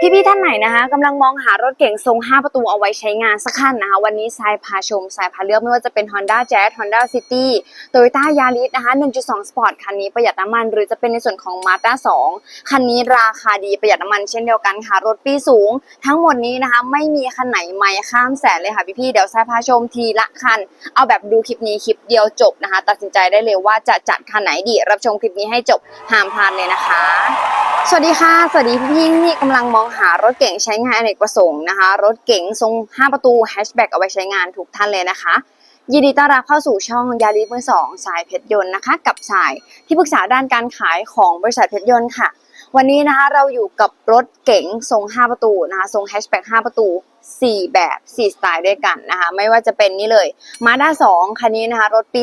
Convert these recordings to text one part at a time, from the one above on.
พี่ๆท่านไหนนะคะกำลังมองหารถเก๋งทรง 5 ประตูเอาไว้ใช้งานสักคันนะคะ วันนี้ทรายพาชมทรายพาเลือกไม่ว่าจะเป็น Honda Jazz Honda City Toyota Yaris นะคะ 1.2 Sport คันนี้ประหยัดน้ำมัน หรือจะเป็นในส่วนของ Mazda 2 คันนี้ราคาดีประหยัดน้ำมันเช่นเดียวกันค่ะ รถปีสูง ทั้งหมดนี้นะคะไม่มีคันไหนไม่ข้ามแสนเลยค่ะพี่ๆเดี๋ยวทรายพาชมทีละคัน เอาแบบดูคลิปนี้คลิปเดียวจบนะคะ ตัดสินใจได้เลยว่าจะจัดคันไหนดี รับชมคลิปนี้ให้จบห้ามพลาดเลยนะคะ สวัสดีค่ะ สวัสดีพี่ๆที่กำลังมองหารถเก๋งใช้งานอเนกประสงค์นะคะ รถเก๋งทรง 5 ประตูแฮชแบ็กเอาไว้ใช้งานทุกท่านเลยนะคะ ยินดีต้อนรับเข้าสู่ช่องยาริมือสองสายเพชรยนต์นะคะ กับสายที่ปรึกษาด้านการขายของบริษัทเพชรยนต์ค่ะ วันนี้นะคะเราอยู่กับรถเก๋งทรง 5 ประตูนะคะ ทรงแฮชแบ็ก5ประตู 4 แบบ 4 สไตล์ด้วยกันนะคะ ไม่ว่าจะเป็นนี่เลยมาด้า2คันนี้นะคะ รถปี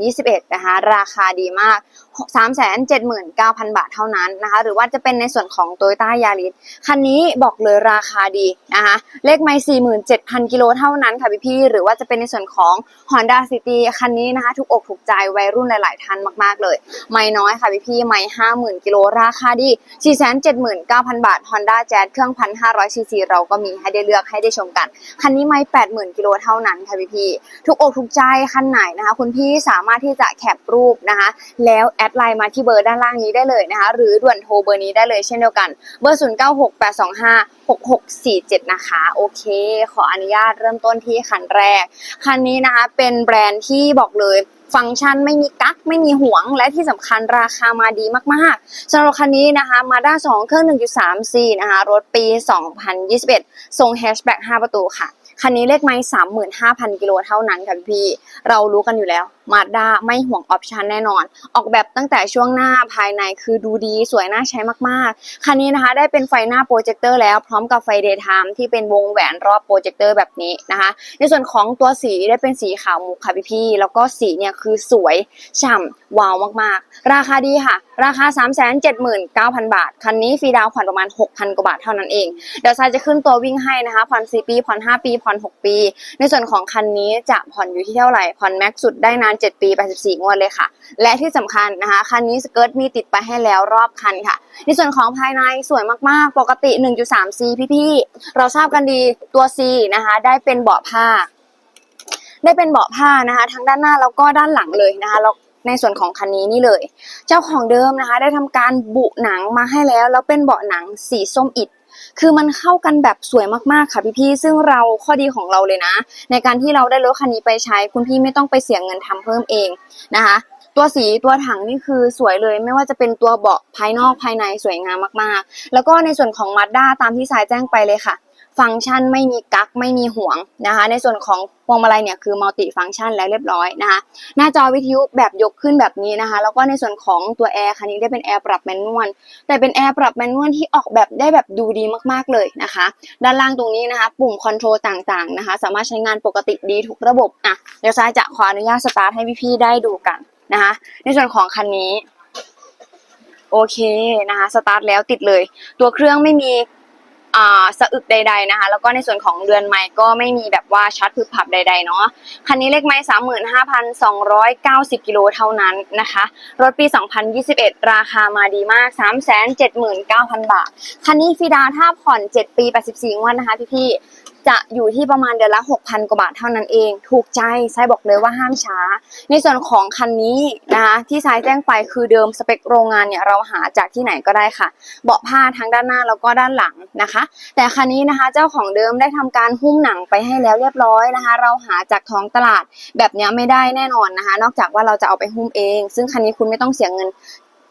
2021 นะคะ ราคาดีมาก379,000บาทเท่านั้นนะคะ หรือว่าจะเป็นในส่วนของ Toyota Yaris คันนี้บอกเลยราคาดีนะคะเลขไม่47,000กิโลเท่านั้นค่ะพี่ๆหรือว่าจะเป็นในส่วนของ Honda City คันนี้นะคะ ถูกอกถูกใจวัยรุ่นหลาย ๆท่านมาก ๆ เลย ไม่น้อยค่ะพี่ๆไม่50,000กิโลราคาดี479,000บาท Honda Jazz เครื่อง1,500ซีซีเราก็มีให้ได้เลือกให้ได้ชมกัน คันนี้ไม่80,000กิโลเท่านั้นค่ะพี่ๆถูกอกถูกใจคันไหนนะคะ คุณพี่สามารถที่จะแคปรูปนะคะ แล้วแดไลน์มาที่เบอร์ด้านล่างนี้ได้เลยนะคะ หรือด่วนโทรเบอร์นี้ได้เลยเช่นเดียวกัน เบอร์ 0968256647 นะคะ โอเค ขออนุญาตเริ่มต้นที่คันแรก คันนี้นะคะเป็นแบรนด์ที่บอกเลยฟังก์ชันไม่มีกั๊กไม่มีห่วง และที่สำคัญราคามาดีมากๆสำหรับคันนี้นะคะมาด้า2เครื่อง 1.3 4นะคะรถปี 2021 ทรงแฮชแบ็ก5ประตูค่ะ คันนี้เลขไม้35,000 กิโลเท่านั้นค่ะพี่ เรารู้กันอยู่แล้วมาด้าไม่ห่วงออปชันแน่นอน ออกแบบตั้งแต่ช่วงหน้าภายในคือดูดีสวยน่าใช้มากๆ คันนี้นะคะได้เป็นไฟหน้าโปรเจคเตอร์แล้วพร้อมกับไฟเดย์ไทม์ที่เป็นวงแหวนรอบโปรเจคเตอร์แบบนี้นะคะ ในส่วนของตัวสีได้เป็นสีขาวมุกค่ะพี่ๆแล้วก็สีเนี่ยคือสวยฉ่ำว้าวมากๆ ราคาดีค่ะ ราคา 379,000 บาท คันนี้ฟรีดาวผ่อนประมาณ 6,000 กว่าบาทเท่านั้นเอง เดี๋ยวซายจะขึ้นตัววิ่งให้นะคะผ่อน4ปีผ่อน5ปีผ่อน6ปี ในส่วนของคันนี้จะผ่อนอยู่ที่เท่าไหร่ผ่อนแม็กซ์สุดได้นาน7 ปี 84 งวดเลยค่ะ และที่สำคัญนะคะ คันนี้สเกิร์ตมีติดไปให้แล้วรอบคันค่ะ ในส่วนของภายในสวยมากๆ ปกติ 1.3 C พี่ๆ เราทราบกันดีตัว C นะคะ ได้เป็นเบาะผ้า ได้เป็นเบาะผ้านะคะ ทั้งด้านหน้าแล้วก็ด้านหลังเลยนะคะแล้วในส่วนของคันนี้นี่เลย เจ้าของเดิมนะคะ ได้ทำการบุหนังมาให้แล้ว แล้วเป็นเบาะหนังสีส้มอิฐ คือมันเข้ากันแบบสวยมากๆค่ะพี่ๆซึ่งเราข้อดีของเราเลยนะ ในการที่เราได้รถคันนี้ไปใช้ คุณพี่ไม่ต้องไปเสียเงินทำเพิ่มเองนะคะตัวสีตัวถังนี่คือสวยเลยไม่ว่าจะเป็นตัวเบาะภายนอกภายในสวยงามมากๆ แล้วก็ในส่วนของมาด้าตามที่สายแจ้งไปเลยค่ะ ฟังก์ชันไม่มีกั๊กไม่มีห่วงนะคะ ในส่วนของพวงมาลัยเนี่ยคือมัลติฟังก์ชันแล้วเรียบร้อยนะคะ หน้าจอวิทยุแบบยกขึ้นแบบนี้นะคะ แล้วก็ในส่วนของตัวแอร์คันนี้ได้เป็นแอร์ปรับแมนนวลแต่เป็นแอร์ปรับแมนนวลที่ออกแบบได้แบบดูดีมากๆเลยนะคะ ด้านล่างตรงนี้นะคะ ปุ่มคอนโทรลต่างๆนะคะ สามารถใช้งานปกติดีทุกระบบอะเดี๋ยวซายจะขออนุญาตสตาร์ทให้พี่ๆได้ดูกันนะคะ ในส่วนของคันนี้โอเคนะคะสตาร์ทแล้วติดเลย ตัวเครื่องไม่มี สะอึกใด ๆนะคะ แล้วก็ในส่วนของเรือนไม้ก็ไม่มีแบบว่าชัดพึบผับใด ๆ เนาะคันนี้เลขไม้สามหมื่นห้าพันสองร้อยเก้าสิบกิโลเท่านั้นนะคะ รถปี2021ราคามาดีมาก379,000บาท คันนี้ฟีดาวน์ถ้าผ่อน7ปี84งวดนะคะพี่ๆ จะอยู่ที่ประมาณเดือนละ 6,000 กว่าบาทเท่านั้นเอง ถูกใจไซบอกเลยว่าห้ามช้า ในส่วนของคันนี้นะคะที่ไซแจ้งไปคือเดิมสเปคโรงงานเนี่ยเราหาจากที่ไหนก็ได้ค่ะ เบาะผ้าทั้งด้านหน้าแล้วก็ด้านหลังนะคะ แต่คันนี้นะคะเจ้าของเดิมได้ทำการหุ้มหนังไปให้แล้วเรียบร้อยนะคะ เราหาจากท้องตลาดแบบเนี้ยไม่ได้แน่นอนนะคะ นอกจากว่าเราจะเอาไปหุ้มเอง ซึ่งคันนี้คุณไม่ต้องเสียเงิน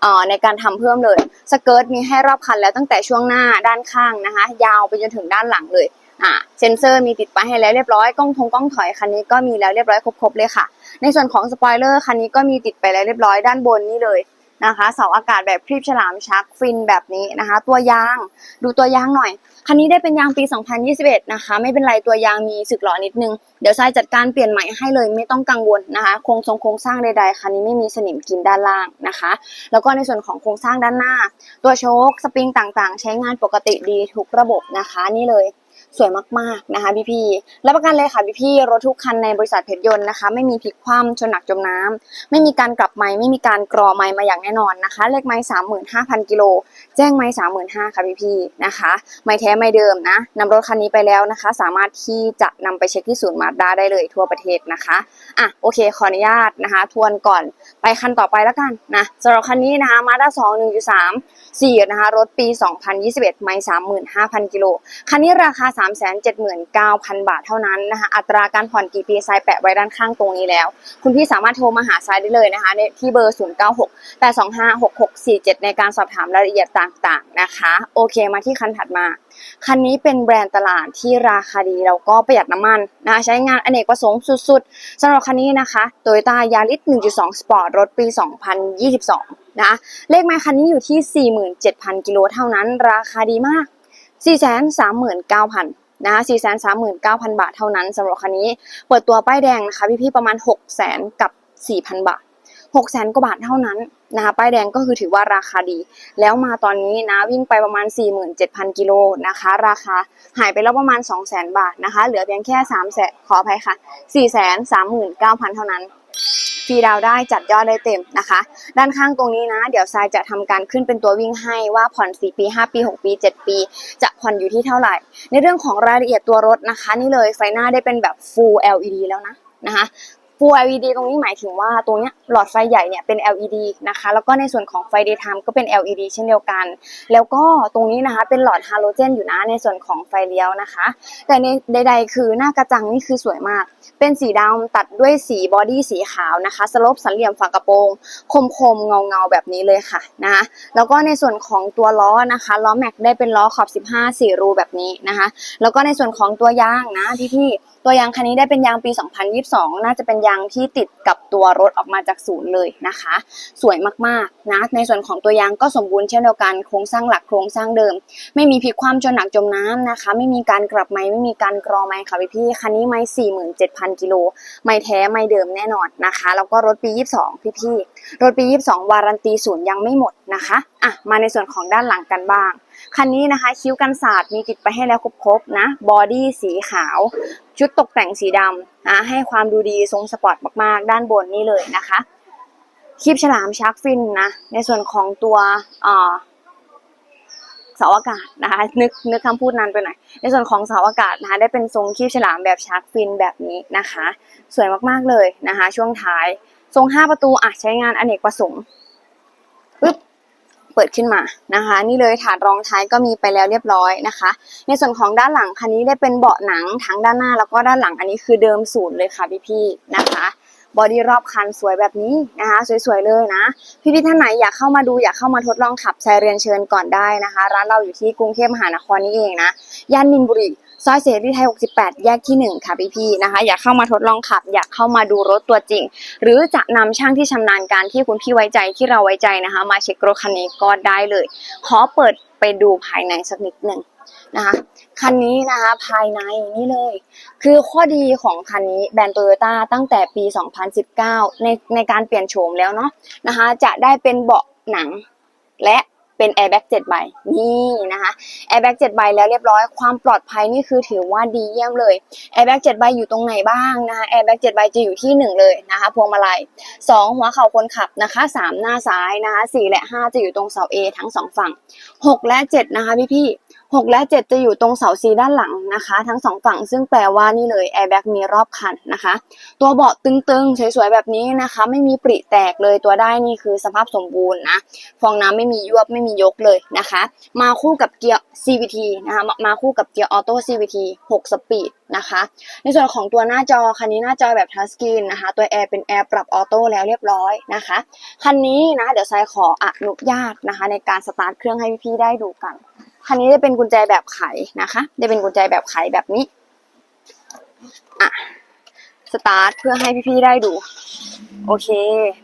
เอ่อในการทำเพิ่มเลย สเกิร์ตมีให้รอบคันแล้วตั้งแต่ช่วงหน้าด้านข้างนะคะ ยาวไปจนถึงด้านหลังเลย อ่าเซ็นเซอร์มีติดไปให้แล้วเรียบร้อยกล้องทงกล้องถอยคันนี้ก็มีแล้วเรียบร้อยครบๆเลยค่ะ ในส่วนของสปอยเลอร์คันนี้ก็มีติดไปแล้วเรียบร้อยด้านบนนี่เลยนะคะเสาอากาศแบบครีบฉลามชักฟินแบบนี้นะคะ ตัวยางดูตัวยางหน่อย คันนี้ได้เป็นยางปี 2021 นะคะ ไม่เป็นไรตัวยางมีสึกหรอนิดนึง เดี๋ยวทรายจัดการเปลี่ยนใหม่ให้เลยไม่ต้องกังวลนะคะโครงทรงโครงสร้างใดๆคันนี้ไม่มีสนิมกินด้านล่างนะคะ แล้วก็ในส่วนของโครงสร้างด้านหน้า ตัวโชคสปริงต่างๆ ใช้งานปกติดีทุกระบบนะคะ นี่เลย สวยมากๆนะคะพี่พี่และประกันเลยค่ะพี่พี่รถทุกคันในบริษัทเพชรยนต์นะคะ ไม่มีพลิกคว่ำชนหนักจมน้ำไม่มีการกลับไม้ไม่มีการกรอไม้มาอย่างแน่นอนนะคะ เลขไม้สามหมื่นห้าพันกิโลแจ้งไม้สามหมื่นห้าค่ะพี่พี่นะคะไม้แท้ไม้เดิมนะนำรถคันนี้ไปแล้วนะคะ สามารถที่จะนำไปเช็คที่ศูนย์มาด้าได้เลยทั่วประเทศนะคะ อะโอเคขออนุญาตนะคะ ทวนก่อนไปคันต่อไปแล้วกันนะสำหรับคันนี้นะคะมาด้าสองหนึ่งจุดสามสี่นะคะรถปี 2021 ไม้35,000 กิโล คันนี้ราคา 379,000 บาทเท่านั้นนะคะอัตราการผ่อนกี่ปีทรายแปะไว้ด้านข้างตรงนี้แล้ว คุณพี่สามารถโทรมาหาทรายได้เลยนะคะที่เบอร์ 096 825 6647 ในการสอบถามรายละเอียดต่างๆนะคะ โอเคมาที่คันถัดมาคันนี้เป็นแบรนด์ตลาดที่ราคาดีแล้วก็ประหยัดน้ำมันนะคะใช้งานอเนกประสงค์สุดๆสำหรับคันนี้นะคะ Toyota Yaris 1.2 Sport รถปี 2022 นะ เลขไม้คันนี้อยู่ที่ 47,000 กิโลเท่านั้น ราคาดีมาก 439,000นะ439,000 บาทเท่านั้นสำหรับคันนี้ เปิดตัวป้ายแดงนะคะพี่ๆประมาณ 600,000กับ 4,000 บาท 600,000กว่าบาทเท่านั้นนะคะป้ายแดงก็คือถือว่าราคาดี แล้วมาตอนนี้นะวิ่งไปประมาณ 47,000 กิโลนะคะ ราคาหายไปแล้วประมาณ 200,000 บาทนะคะ เหลือเพียงแค่3แสนขออภัยค่ะ 439,000 เท่านั้นฟรีดาวได้จัดยอดได้เต็มนะคะ ด้านข้างตรงนี้นะ เดี๋ยวทรายจะทำการขึ้นเป็นตัววิ่งให้ว่าผ่อน 4 ปี 5 ปี 6 ปี 7 ปี จะผ่อนอยู่ที่เท่าไหร่ ในเรื่องของรายละเอียดตัวรถนะคะ นี่เลยไฟหน้าได้เป็นแบบ full LED แล้วนะนะคะ full LED ตรงนี้หมายถึงว่าตรงเนี้ยหลอดไฟใหญ่เนี่ยเป็น LED นะคะ แล้วก็ในส่วนของไฟ daytime ก็เป็น LED เช่นเดียวกัน แล้วก็ตรงนี้นะคะเป็นหลอดฮาโลเจนอยู่นะในส่วนของไฟเลี้ยวนะคะ แต่ในใด ๆ คือหน้ากระจังนี่คือสวยมาก เป็นสีดำตัดด้วยสีบอดี้สีขาวนะคะสลบสันเหลี่ยมฝากระโปรง คมๆเงาๆแบบนี้เลยค่ะนะคะแล้วก็ในส่วนของตัวล้อนะคะล้อแม็กได้เป็นล้อขอบ 15 4 รูแบบนี้นะคะแล้วก็ในส่วนของตัวยางนะพี่ๆตัวยางคันนี้ได้เป็นยางปี 2022 น่าจะเป็นยางางที่ติดกับตัวรถออกมาจากศูนย์เลยนะคะ สวยมากๆนะในส่วนของตัวยางก็สมบูรณ์เช่นเดียวกันโครงสร้างหลักโครงสร้างเดิม ไม่มีพลิกคว่ำจนหนักจมน้ำนะคะ ไม่มีการกลับไม้ไม่มีการกรอไม้ค่ะพี่ๆคันนี้ไม้47,000กิโลไม่แท้ไม่เดิมแน่นอนนะคะแล้วก็รถปี22พี่ๆรถปี22วารันตีศูนย์ยังไม่หมดนะคะอะมาในส่วนของด้านหลังกันบ้างคันนี้นะคะคิ้วกันศาสตร์มีติดไปให้แล้วครบๆนะบอดี้สีขาว ชุดตกแต่งสีดำนะให้ความดูดีทรงสปอร์ตมาก ๆ ด้านบนนี่เลยนะคะคลิปฉลามชาร์กฟินนะ ในส่วนของตัวเอ่อเสาอากาศนะคะนึกนึกคำพูดนั้นไปหน่อยในส่วนของเสาอากาศนะคะได้เป็นทรงคีบฉลามแบบชาร์กฟินแบบนี้นะคะ สวยมากๆเลยนะคะ ช่วงท้าย ทรง 5 ประตูอะใช้งานอเนกประสงค์ เปิดขึ้นมานะคะ นี่เลยถาดรองท้ายก็มีไปแล้วเรียบร้อยนะคะ ในส่วนของด้านหลังคันนี้ได้เป็นเบาะหนังทั้งด้านหน้าแล้วก็ด้านหลังอันนี้คือเดิมศูนย์เลยค่ะพี่ๆนะคะบอดี้รอบคันสวยแบบนี้นะคะ สวยๆเลยนะ พี่ๆท่านไหนอยากเข้ามาดูอยากเข้ามาทดลองขับแซเรียนเชิญก่อนได้นะคะ ร้านเราอยู่ที่กรุงเทพมหานครนี่เองนะย่านมินบุรี ซอยเสรีไทย 68 แยกที่ 1 ค่ะพี่ๆนะคะ อยากเข้ามาทดลองขับ อยากเข้ามาดูรถตัวจริง หรือจะนำช่างที่ชำนาญการที่คุณพี่ไว้ใจที่เราไว้ใจนะคะ มาเช็ครถคันนี้ก็ได้เลย ขอเปิดไปดูภายในสักนิดหนึ่งนะคะคันนี้นะคะภายในนี่เลย คือข้อดีของคันนี้แบรนด์โตโยต้าตั้งแต่ปี 2019 ในในการเปลี่ยนโฉมแล้วเนาะนะคะจะได้เป็นเบาะหนังและ เป็น airbag 7ใบนี่นะคะ airbag 7ใบแล้วเรียบร้อยความปลอดภัยนี่คือถือว่าดีเยี่ยมเลย airbag 7ใบอยู่ตรงไหนบ้างนะคะ airbag 7ใบจะอยู่ที่1เลยนะคะพวงมาลัย2หัวเข่าคนขับนะคะ3หน้าซ้ายนะคะ4และ5จะอยู่ตรงเสา A ทั้ง2ฝั่ง6และ7นะคะพี่ๆ 6และ7จะอยู่ตรงเสา C ด้านหลังนะคะ ทั้ง2ฝั่งซึ่งแปลว่านี่เลย airbag มีรอบคันนะคะ ตัวเบาะตึงๆ สวยๆ แบบนี้นะคะ ไม่มีปริแตกเลยตัวได้นี่คือสภาพสมบูรณ์นะ ฟองน้ำไม่มียวบไม่มียกเลยนะคะ มาคู่กับเกียร์ CVT นะคะมามาคู่กับเกียร์ออโต้ CVT 6 สปีดนะคะ ในส่วนของตัวหน้าจอคันนี้หน้าจอแบบทัชสกรีนนะคะ ตัวแอร์เป็นแอร์ปรับออโต้แล้วเรียบร้อยนะคะคันนี้นะเดี๋ยวทรายขออนุญาตนะคะ ในการสตาร์ทเครื่องให้พี่ๆได้ดูกัน คันนี้ได้เป็นกุญแจแบบไขนะคะ ได้เป็นกุญแจแบบไขแบบนี้ อะ สตาร์ทเพื่อให้พี่ๆได้ดู โอเค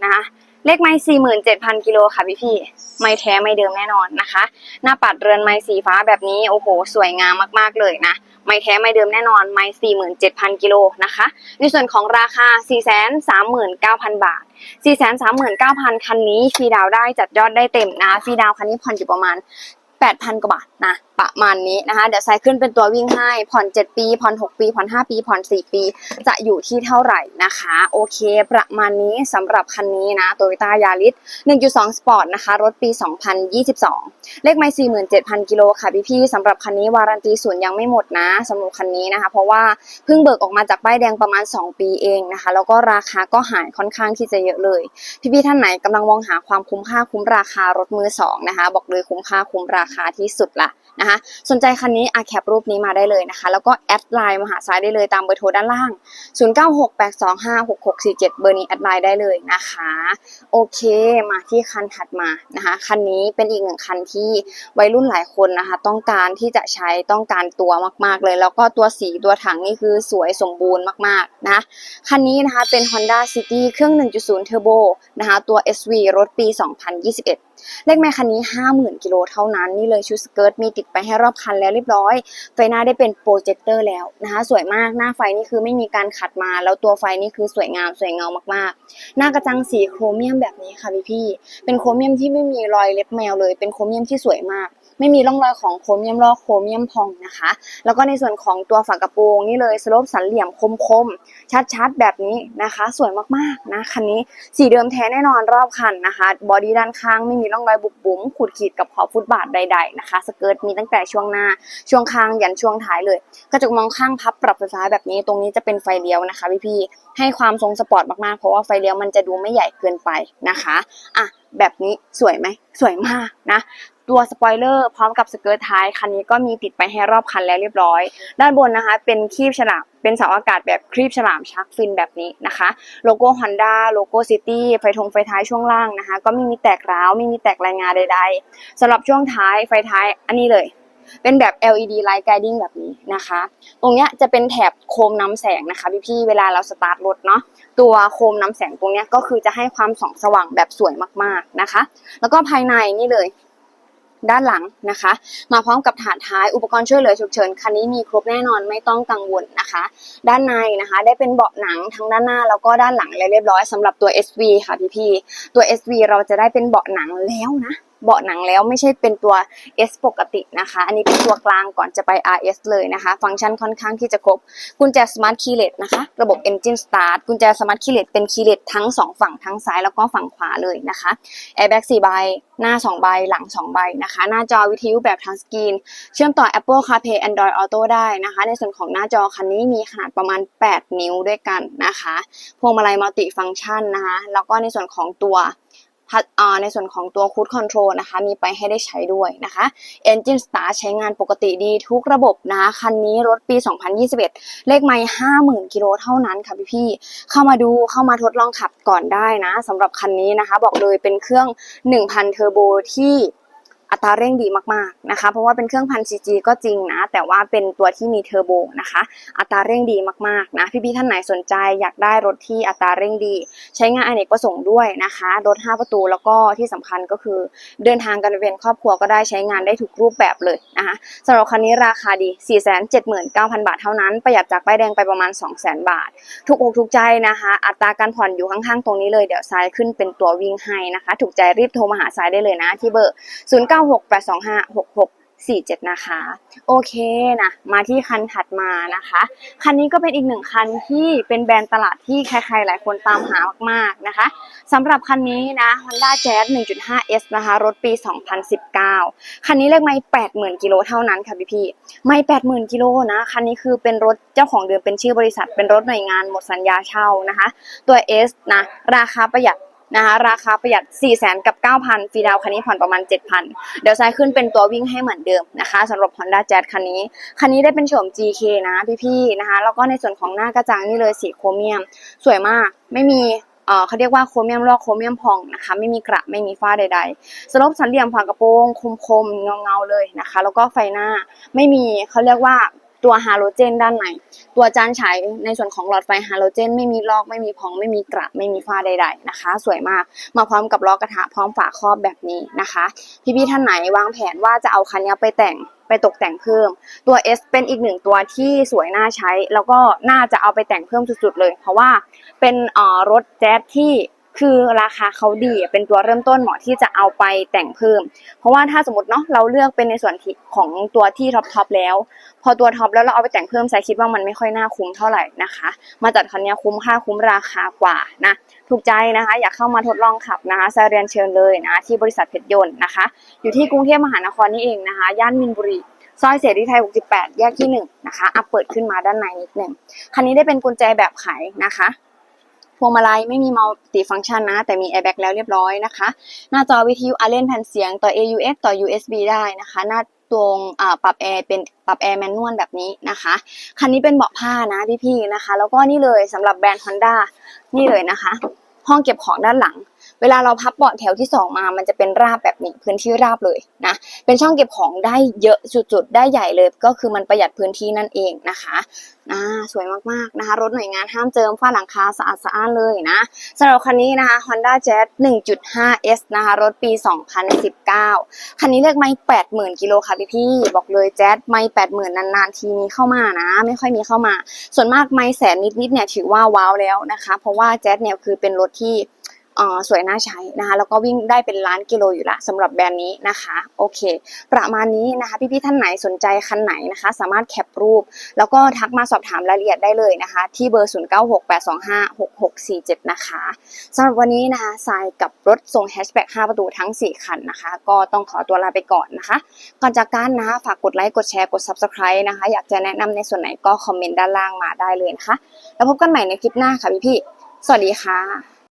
นะคะเลขไม้สี่หมื่นเจ็ดพันกิโลค่ะพี่ๆไม่แท้ไม่เดิมแน่นอนนะคะ หน้าปัดเรือนไม้สีฟ้าแบบนี้โอ้โห สวยงามมากๆเลยนะ ไม่แท้ไม่เดิมแน่นอนไม้สี่หมื่นเจ็ดพันกิโลนะคะ ในส่วนของราคาสี่แสนสามหมื่นเก้าพันบาทสี่แสนสามหมื่นเก้าพันคันนี้ฟรีดาวได้จัดยอดได้เต็มนะฟรีดาวคันนี้ผ่อนอยู่ประมาณ 8,000 กว่าบาทนะประมาณนี้นะคะ เดี๋ยวใส่ขึ้นเป็นตัววิ่งให้ ผ่อน 7 ปี ผ่อน 6 ปี ผ่อน 5 ปี ผ่อน 4 ปี จะอยู่ที่เท่าไหร่นะคะ โอเค ประมาณนี้สำหรับคันนี้นะ Toyota Yaris 1.2 Sport นะคะ รถปี 2022 เลขไม่47,000 กิโลค่ะพี่ๆสำหรับคันนี้วารันตีศูนย์ยังไม่หมดนะสำหรับคันนี้นะคะ เพราะว่าเพิ่งเบิกออกมาจากป้ายแดงประมาณ 2 ปีเองนะคะ แล้วก็ราคาก็หายค่อนข้างที่จะเยอะเลย พี่ๆท่านไหนกำลังมองหาความคุ้มค่าคุ้มราคารถมือสองนะคะ บอกเลยคุ้มค่าคุ้มราคาที่สุดละนะคะสนใจคันนี้อาแคปรูปนี้มาได้เลยนะคะ แล้วก็แอดไลน์มาหาซ้ายได้เลยตามเบอร์โทรด้านล่าง 0968256647 เบอร์นี้แอดไลน์ได้เลยนะคะ โอเคมาที่คันถัดมานะคะ คันนี้เป็นอีกหนึ่งคันที่วัยรุ่นหลายคนนะคะ ต้องการที่จะใช้ต้องการตัวมากๆเลย แล้วก็ตัวสีตัวถังนี่คือสวยสมบูรณ์มากๆนะคะคันนี้นะคะเป็น Honda City เครื่อง 1.0 Turbo นะคะตัว SV รถปี 2021 เลขแม่คันนี้ 50,000กิโลเท่านั้นนี่เลยชุดสเกิร์ตมีติดไปให้รอบคันแล้วเรียบร้อย ไฟหน้าได้เป็นโปรเจคเตอร์แล้วนะคะ สวยมากหน้าไฟนี่คือไม่มีการขัดมา แล้วตัวไฟนี่คือสวยงามสวยเงามากๆ หน้ากระจังสีโครเมียมแบบนี้ค่ะพี่พี่ๆเป็นโครเมียมที่ไม่มีรอยเล็บแมวเลย เป็นโครเมียมที่สวยมาก ไม่มีร่องรอยของโครเมียมลอกโครเมียมพองนะคะ แล้วก็ในส่วนของตัวฝากระโปรงนี่เลยสโลปสันเหลี่ยมคมๆ ชัดๆ แบบนี้นะคะ สวยมากๆนะคันนี้สีเดิมแท้แน่นอนรอบคันนะคะบอดี้ด้านข้างไม่มีร่องรอยบุบบุ๋มขูดขีดกับขอบฟุตบาทใด ๆ นะคะ สเกิร์ตมีตั้งแต่ช่วงหน้าช่วงข้างยันช่วงท้ายเลย กระจกมองข้างพับปรับไฟฟ้าแบบนี้ตรงนี้จะเป็นไฟเลี้ยวนะคะพี่ๆให้ความทรงสปอร์ตมากๆเพราะว่าไฟเลี้ยวมันจะดูไม่ใหญ่เกินไปนะคะอะแบบนี้สวยไหมสวยมากนะ ตัวสปอยเลอร์พร้อมกับสเกิร์ตท้ายคันนี้ก็มีติดไปให้รอบคันแล้วเรียบร้อย ด้านบนนะคะ เป็นครีบฉลามเป็นเสาอากาศแบบครีบฉลามชักฟินแบบนี้นะคะ โลโก้ Honda โลโก้ซิตี้ไฟทงไฟท้ายช่วงล่างนะคะ ก็ไม่มีแตกร้าวไม่มีแตกรายงานใด ๆสำหรับช่วงท้ายไฟท้ายอันนี้เลยเป็นแบบ LED light guiding แบบนี้นะคะ ตรงเนี้ยจะเป็นแถบโคมน้ำแสงนะคะพี่ๆเวลาเราสตาร์ทรถเนาะ ตัวโคมน้ำแสงตรงเนี้ยก็คือจะให้ความส่องสว่างแบบสวยมากๆนะคะ แล้วก็ภายในนี่เลย ด้านหลังนะคะ มาพร้อมกับฐานท้ายอุปกรณ์ช่วยเหลือฉุกเฉินคันนี้มีครบแน่นอนไม่ต้องกังวลนะคะ ด้านในนะคะ ได้เป็นเบาะหนังทั้งด้านหน้าแล้วก็ด้านหลังเลยเรียบร้อยสำหรับตัว SV ค่ะพี่ๆตัว SV เราจะได้เป็นเบาะหนังแล้วนะ เบาะหนังแล้วไม่ใช่เป็นตัว S ปกตินะคะ อันนี้เป็นตัวกลางก่อนจะไป RS เลยนะคะ ฟังก์ชันค่อนข้างที่จะครบ กุญแจ Smart Keyless นะคะ ระบบ Engine Start กุญแจ Smart Keyless เป็น Keyless ทั้ง 2 ฝั่งทั้งซ้ายแล้วก็ฝั่งขวาเลยนะคะ Airbag 4ใบ หน้า 2 ใบ หลัง 2 ใบนะคะ หน้าจอวิทยุแบบทัชสกรีน เชื่อมต่อ Apple CarPlay Android Auto ได้นะคะ ในส่วนของหน้าจอคันนี้มีขนาดประมาณ 8 นิ้วด้วยกันนะคะ พวงมาลัยมัลติฟังก์ชันนะคะ แล้วก็ในส่วนของตัว ในส่วนของตัว Cruise Control นะคะ มีไปให้ได้ใช้ด้วยนะคะ Engine Start ใช้งานปกติดีทุกระบบนะคันนี้รถปี 2021 เลขไม่50,000 กิโลเท่านั้นค่ะพี่พี่เข้ามาดูเข้ามาทดลองขับก่อนได้นะสำหรับคันนี้นะคะ บอกเลยเป็นเครื่อง 1,000 เทอร์โบที่ อัตราเร่งดีมากๆนะคะ เพราะว่าเป็นเครื่องพันซีจีก็จริงนะ แต่ว่าเป็นตัวที่มีเทอร์โบนะคะ อัตราเร่งดีมากๆนะ พี่ๆท่านไหนสนใจอยากได้รถที่อัตราเร่งดี ใช้งานอเนกประสงค์ด้วยนะคะ รถ 5 ประตูแล้วก็ที่สำคัญก็คือเดินทางกันเป็นครอบครัวก็ได้ใช้งานได้ทุกรูปแบบเลยนะคะสำหรับคันนี้ราคาดี 479,000 บาทเท่านั้น ประหยัดจากป้ายแดงไปประมาณ 200,000 บาท ถูกอกถูกใจนะคะ อัตราการผ่อนอยู่ข้างๆตรงนี้เลย เดี๋ยวซายขึ้นเป็นตัววิ่งให้นะคะ ถูกใจรีบโทรมาหาซายได้เลยนะที่เบอร์ 09 0968256647 นะคะ โอเคนะมาที่คันถัดมานะคะ คันนี้ก็เป็นอีกหนึ่งคันที่เป็นแบรนด์ตลาดที่ใครๆหลายคนตามหามากๆนะคะสำหรับคันนี้นะ Honda Jazz 1.5S นะคะ รถปี 2019 คันนี้เลขไม่ 80,000 กิโลเท่านั้นค่ะพี่พี่ๆไม่ 80,000 กิโลนะคันนี้คือเป็นรถเจ้าของเดิมเป็นชื่อบริษัท เป็นรถหน่วยงานหมดสัญญาเช่านะคะ ตัว S นะราคาประหยัด นะคะราคาประหยัด 4 0 0 0 0กับ 9,000ฟรีดาวคันนี้ผ่อนประมาณ 7,000 เดี๋ยวซ้ายขึ้นเป็นตัววิ่งให้เหมือนเดิมนะคะสำหรับ Honda Jazz คันนี้ คันนี้ได้เป็นโฉม GK นะพี่ๆนะคะแล้วก็ในส่วนของหน้ากระจังนี่เลยสีโครเมียม สวยมากไม่มีเอ่อเขาเรียกว่าโครเมียมลอกโครเมียมพองนะคะ ไม่มีกระไม่มีฝ้าใดๆสลบสันเหลี่ยมฝากระโปรงคมๆเงาๆเลยนะคะ แล้วก็ไฟหน้าไม่มีเขาเรียกว่า ตัวฮาโลเจนด้านใน ตัวจานฉายในส่วนของหลอดไฟฮาโลเจน ไม่มีลอกไม่มีพอง ไม่มีกระไม่มีฝ้าใด ๆนะคะ สวยมากมาพร้อมกับล้อกระทะพร้อมฝาครอบแบบนี้นะคะ พี่ๆท่านไหนวางแผนว่าจะเอาคันนี้ไปแต่งไปตกแต่งเพิ่ม ตัว S เป็นอีกหนึ่งตัวที่สวยน่าใช้ แล้วก็น่าจะเอาไปแต่งเพิ่มสุดๆเลย เพราะว่าเป็นออรถแจ๊สที่ คือราคาเขาดีเป็นตัวเริ่มต้นเหมาะที่จะเอาไปแต่งเพิ่ม เพราะว่าถ้าสมมติเนาะเราเลือกเป็นในส่วนที่ของตัวที่ท็อปทอปแล้ว พอตัวท็อปแล้วเราเอาไปแต่งเพิ่มไซคิดว่ามันไม่ค่อยน่าคุ้มเท่าไหร่นะคะ มาจัดคันนี้คุ้มค่าคุ้มราคากว่านะถูกใจนะคะ อยากเข้ามาทดลองขับนะคะสเรียนเชิญเลยนะ ที่บริษัทเพชรยนต์นะคะ อยู่ที่กรุงเทพมหานครนี่เองนะคะ ย่านมินบุรีซอยเสรีไทย 68 แยกที่ 1 นะคะ อัปเปิดขึ้นมาด้านในนิดหนึ่ง คันนี้ได้เป็นกุญแจแบบไขนะคะ พวงมาลัยไม่มีมัลติฟังก์ชันนะ แต่มีแอร์แบ็กแล้วเรียบร้อยนะคะ หน้าจอวิทยุอาเล่นแผ่นเสียงต่อ AUX ต่อ USB ได้นะคะ หน้าตรงปรับแอร์เป็นปรับแอร์แมนนวลแบบนี้นะคะ คันนี้เป็นเบาะผ้านะพี่ๆนะคะ แล้วก็นี่เลยสำหรับแบรนด์ Honda นี่เลยนะคะ ห้องเก็บของด้านหลัง เวลาเราพับเบาะแถวที่สองมา มันจะเป็นราบแบบนี้พื้นที่ราบเลยนะ เป็นช่องเก็บของได้เยอะสุดๆได้ใหญ่เลย ก็คือมันประหยัดพื้นที่นั่นเองนะคะอ่าสวยมากๆนะคะ รถหน่วยงานห้ามเจิมฝ้าหลังคาสะอาดสะอ้านเลยนะสำหรับคันนี้นะคะ Honda Jazz 1.5S นะคะ รถปี 2019 คันนี้เลขไม่80,000กิโลค่ะพี่ๆบอกเลยแจ๊ดไม่80,000นานๆ ทีมีเข้ามานะ ไม่ค่อยมีเข้ามา ส่วนมากไม่แสนนิดๆเนี่ยถือว่าว้าวแล้วนะคะ เพราะว่าแจ๊ดเนี่ยคือเป็นรถที่ สวยน่าใช้นะคะแล้วก็วิ่งได้เป็นล้านกิโลอยู่ละสำหรับแบรนด์นี้นะคะโอเค ประมาณนี้นะคะพี่ๆท่านไหนสนใจคันไหนนะคะ สามารถแคปรูป แล้วก็ทักมาสอบถามรายละเอียดได้เลยนะคะ ที่เบอร์ 0968256647 นะคะสำหรับวันนี้นะคะทรายกับรถทรงแฮชแบ็ก5ประตูทั้ง 4 คันนะคะ ก็ต้องขอตัวลาไปก่อนนะคะ ก่อนจากกันนะคะฝากกดไลค์กดแชร์กด Subscribe นะคะ อยากจะแนะนำในส่วนไหนก็คอมเมนต์ด้านล่างมาได้เลยนะคะ แล้วพบกันใหม่ในคลิปหน้าค่ะพี่ๆสวัสดีค่ะ